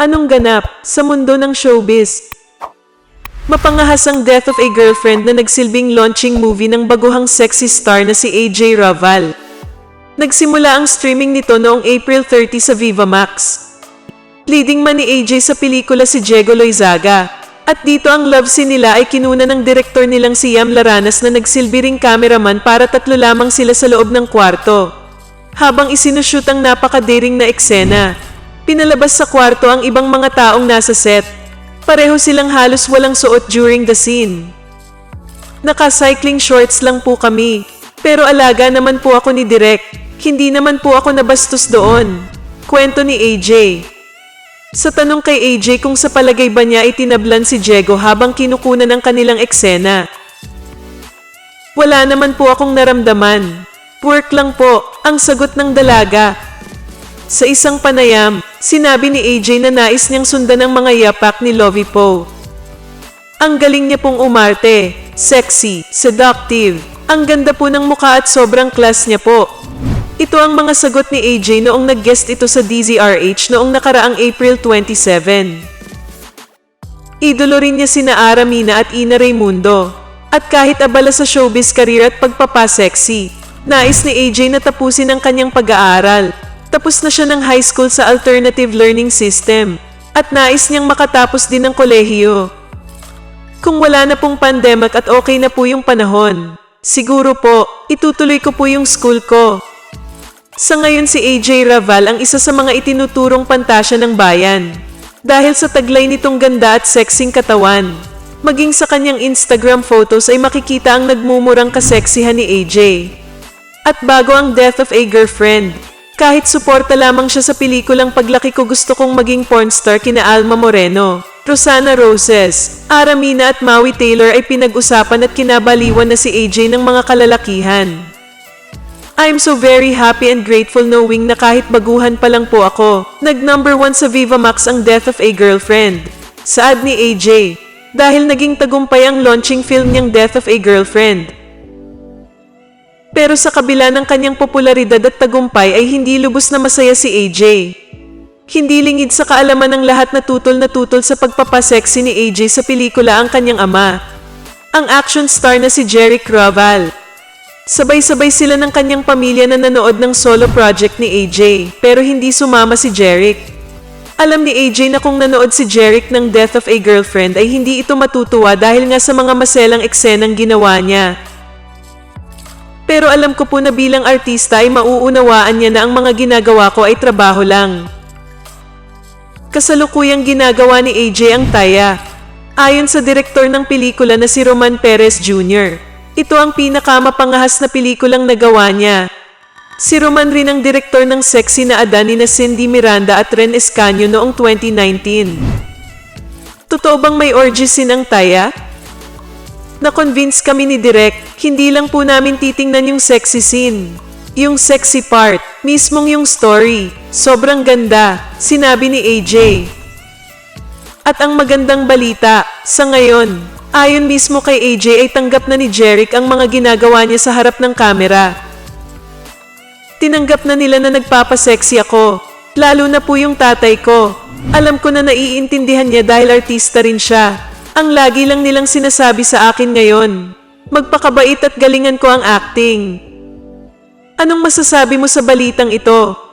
Anong ganap sa mundo ng showbiz? Mapangahas ang death of a girlfriend na nagsilbing launching movie ng baguhang sexy star na si AJ Raval. Nagsimula ang streaming nito noong April 30 sa Viva Max. Leading man ni AJ sa pelikula si Diego Loizaga. At dito ang love scene nila ay kinuna ng direktor nilang si Yam Laranas na nagsilbi ring cameraman para tatlo lamang sila sa loob ng kwarto. Habang isinushoot ang napakadaring na eksena, pinalabas sa kwarto ang ibang mga taong nasa set. Pareho silang halos walang suot during the scene. Naka-cycling shorts lang po kami. Pero alaga naman po ako ni Direk. Hindi naman po ako nabastos doon. Kwento ni AJ. Sa tanong kay AJ kung sa palagay ba niya itinablan si Diego habang kinukunan ng kanilang eksena. Wala naman po akong naramdaman. Work lang po, ang sagot ng dalaga. Sa isang panayam, sinabi ni AJ na nais niyang sundan ang mga yapak ni Lovie Poe. Ang galing niya pong umarte, sexy, seductive. Ang ganda po ng mukha at sobrang class niya po. Ito ang mga sagot ni AJ noong nag-guest ito sa DZRH noong nakaraang April 27. Idolo rin niya sina Ara Mina at Ina Raimundo. At kahit abala sa showbiz career at pagpapasexy, nais ni AJ na tapusin ang kanyang pag-aaral. Tapos na siya ng high school sa alternative learning system. At nais niyang makatapos din ng kolehiyo. Kung wala na pong pandemic at okay na po yung panahon, siguro po, itutuloy ko po yung school ko. Sa ngayon si AJ Raval ang isa sa mga itinuturong pantasya ng bayan. Dahil sa taglay nitong ganda at sexing katawan. Maging sa kanyang Instagram photos ay makikita ang nagmumurang kaseksihan ni AJ. At bago ang death of a girlfriend, kahit suporta lamang siya sa pelikulang Paglaki ko gusto kong maging pornstar kina Alma Moreno, Rosana Roses, Aramina at Maui Taylor ay pinag-usapan at kinabaliwan na si AJ ng mga kalalakihan. I'm so very happy and grateful knowing na kahit baguhan pa lang po ako, nag number one sa Viva Max ang death of a girlfriend. Saad ni AJ, dahil naging tagumpay ang launching film niyang Death of a Girlfriend. Pero sa kabila ng kanyang popularidad at tagumpay ay hindi lubos na masaya si AJ. Hindi lingid sa kaalaman ng lahat na tutol na tutol sa pagpapasexy ni AJ sa pelikula ang kanyang ama. Ang action star na si Jerry Craval. Sabay-sabay sila ng kanyang pamilya na nanood ng solo project ni AJ, pero hindi sumama si Jeric. Alam ni AJ na kung nanood si Jeric ng Death of a Girlfriend ay hindi ito matutuwa dahil nga sa mga maselang eksenang ginawa niya. Pero alam ko po na bilang artista ay mauunawaan niya na ang mga ginagawa ko ay trabaho lang. Kasalukuyang ginagawa ni AJ ang taya. Ayon sa direktor ng pelikula na si Roman Perez Jr., ito ang pinakamapangahas na pelikulang nagawa niya. Si Roman rin ang direktor ng sexy na Adani na Cindy Miranda at Ren Escanio noong 2019. Totoo bang may orgy scene ang taya? Na-convince kami ni Direk, hindi lang po namin titingnan yung sexy scene. Yung sexy part, mismong yung story. Sobrang ganda, sinabi ni AJ. At ang magandang balita, sa ngayon, ayon mismo kay AJ ay tanggap na ni Jeric ang mga ginagawa niya sa harap ng kamera. Tinanggap na nila na nagpapasexy ako, lalo na po yung tatay ko. Alam ko na naiintindihan niya dahil artista rin siya. Ang lagi lang nilang sinasabi sa akin ngayon, magpakabait at galingan ko ang acting. Anong masasabi mo sa balitang ito?